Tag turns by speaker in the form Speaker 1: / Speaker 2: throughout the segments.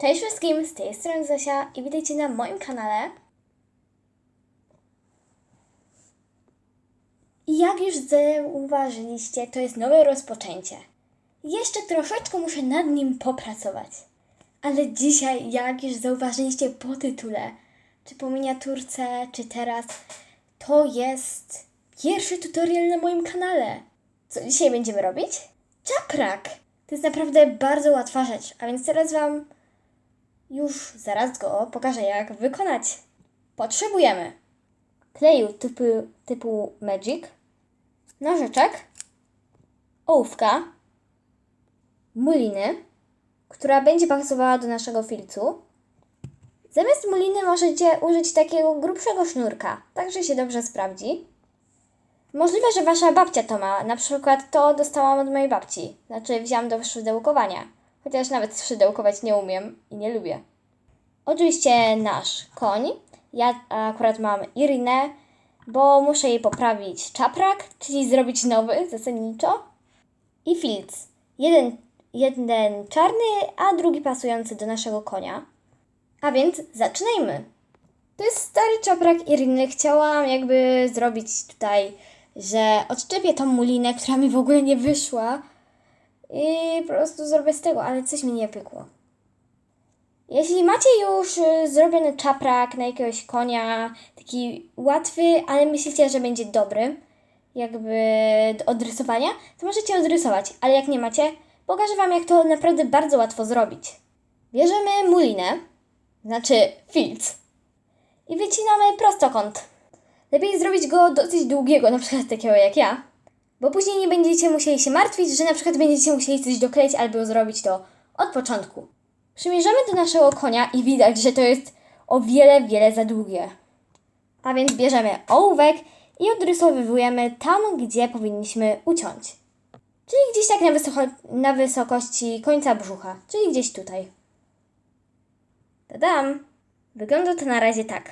Speaker 1: Cześć wszystkim, z tej strony Zosia i witajcie na moim kanale. Jak już zauważyliście, to jest nowe rozpoczęcie. Jeszcze troszeczkę muszę nad nim popracować. Ale dzisiaj, jak już zauważyliście po tytule, czy po miniaturce, czy teraz, to jest pierwszy tutorial na moim kanale. Co dzisiaj będziemy robić? Czaprak! To jest naprawdę bardzo łatwa rzecz, a więc teraz Wam już zaraz go pokażę, jak wykonać. Potrzebujemy kleju typu, typu Magic, nożyczek, ołówka, muliny, która będzie pasowała do naszego filcu. Zamiast muliny możecie użyć takiego grubszego sznurka, tak że się dobrze sprawdzi. Możliwe, że wasza babcia to ma. Na przykład to dostałam od mojej babci. Znaczy wziąłam do szydełkowania. Chociaż nawet szydełkować nie umiem i nie lubię. Oczywiście nasz koń. Ja akurat mam Irinę, bo muszę jej poprawić czaprak, czyli zrobić nowy zasadniczo. I filc. Jeden, jeden czarny, a drugi pasujący do naszego konia. A więc zaczynajmy. To jest stary czaprak Iriny. Chciałam jakby zrobić tutaj, że odczepię tą mulinę, która mi w ogóle nie wyszła. I po prostu zrobię z tego, ale coś mi nie pykło. Jeśli macie już y, zrobiony czaprak na jakiegoś konia, taki łatwy, ale myślicie, że będzie dobry, jakby do odrysowania, to możecie odrysować, ale jak nie macie, pokażę Wam, jak to naprawdę bardzo łatwo zrobić. Bierzemy mulinę, znaczy filc, i wycinamy prostokąt. Lepiej zrobić go dosyć długiego, na przykład takiego jak ja, bo później nie będziecie musieli się martwić, że na przykład będziecie musieli coś dokleić albo zrobić to od początku. Przymierzamy do naszego konia i widać, że to jest o wiele, wiele za długie. A więc bierzemy ołówek i odrysowywujemy tam, gdzie powinniśmy uciąć. Czyli gdzieś tak na, wysoko- na wysokości końca brzucha, czyli gdzieś tutaj. Tadam! Wygląda to na razie tak.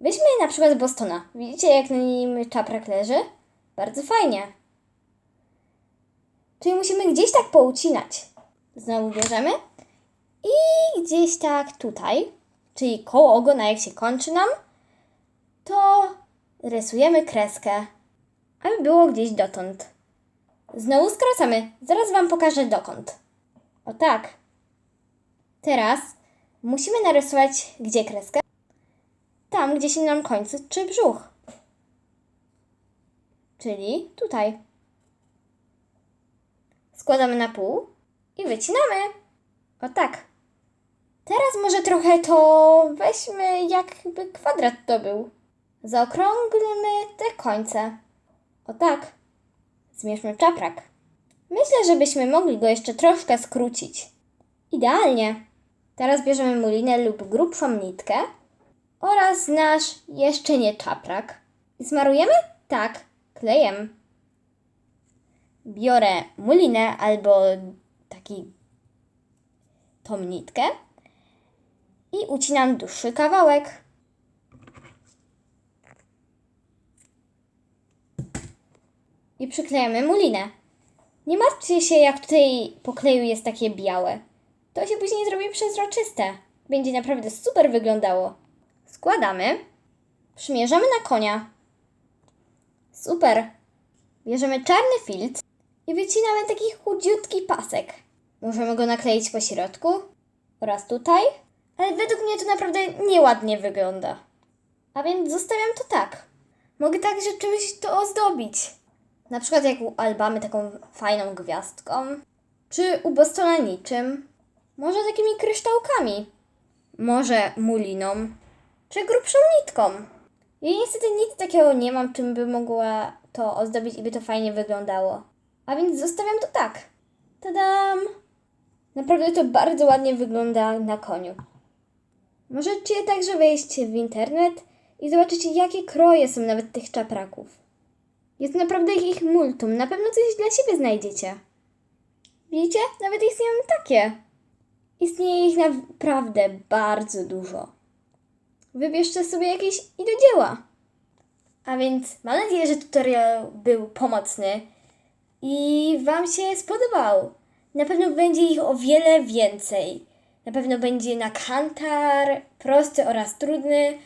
Speaker 1: Weźmy na przykład Bostona. Widzicie, jak na nim czaprak leży? Bardzo fajnie. Czyli musimy gdzieś tak poucinać. Znowu bierzemy i gdzieś tak tutaj, czyli koło ogona, jak się kończy nam, to rysujemy kreskę, aby było gdzieś dotąd. Znowu skracamy. Zaraz Wam pokażę dokąd. O tak. Teraz musimy narysować gdzie kreskę? Tam, gdzie się nam kończy czy brzuch. Czyli tutaj. Składamy na pół i wycinamy. O tak. Teraz może trochę to weźmy jakby kwadrat to był. Zaokrąglmy te końce. O tak. Zmierzmy czaprak. Myślę, żebyśmy mogli go jeszcze troszkę skrócić. Idealnie. Teraz bierzemy mulinę lub grubszą nitkę oraz nasz jeszcze nie czaprak. Smarujemy? Tak, klejem. Biorę mulinę albo taki tą nitkę i ucinam dłuższy kawałek. I przyklejamy mulinę. Nie martwcie się, jak tutaj po kleju jest takie białe. To się później zrobi przezroczyste. Będzie naprawdę super wyglądało. Składamy. Przymierzamy na konia. Super. Bierzemy czarny filc i wycinamy taki chudziutki pasek. Możemy go nakleić po środku oraz tutaj, ale według mnie to naprawdę nieładnie wygląda. A więc zostawiam to tak. Mogę także czymś to ozdobić. Na przykład jak u Albamy taką fajną gwiazdką, czy u Bostona niczym, może takimi kryształkami, może muliną, czy grubszą nitką. Ja niestety nic takiego nie mam, czym by mogła to ozdobić i by to fajnie wyglądało. A więc zostawiam to tak. Tadam! Naprawdę to bardzo ładnie wygląda na koniu. Możecie także wejść w internet i zobaczycie, jakie kroje są nawet tych czapraków. Jest naprawdę ich multum, na pewno coś dla siebie znajdziecie. Widzicie? Nawet istnieją takie. Istnieje ich naprawdę bardzo dużo. Wybierzcie sobie jakieś i do dzieła. A więc mam nadzieję, że tutorial był pomocny i Wam się spodobał. Na pewno będzie ich o wiele więcej. Na pewno będzie na kantar, prosty oraz trudny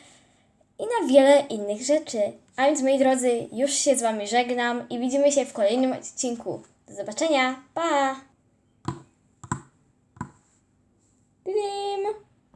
Speaker 1: i na wiele innych rzeczy. A więc moi drodzy, już się z Wami żegnam i widzimy się w kolejnym odcinku. Do zobaczenia, pa! Dim!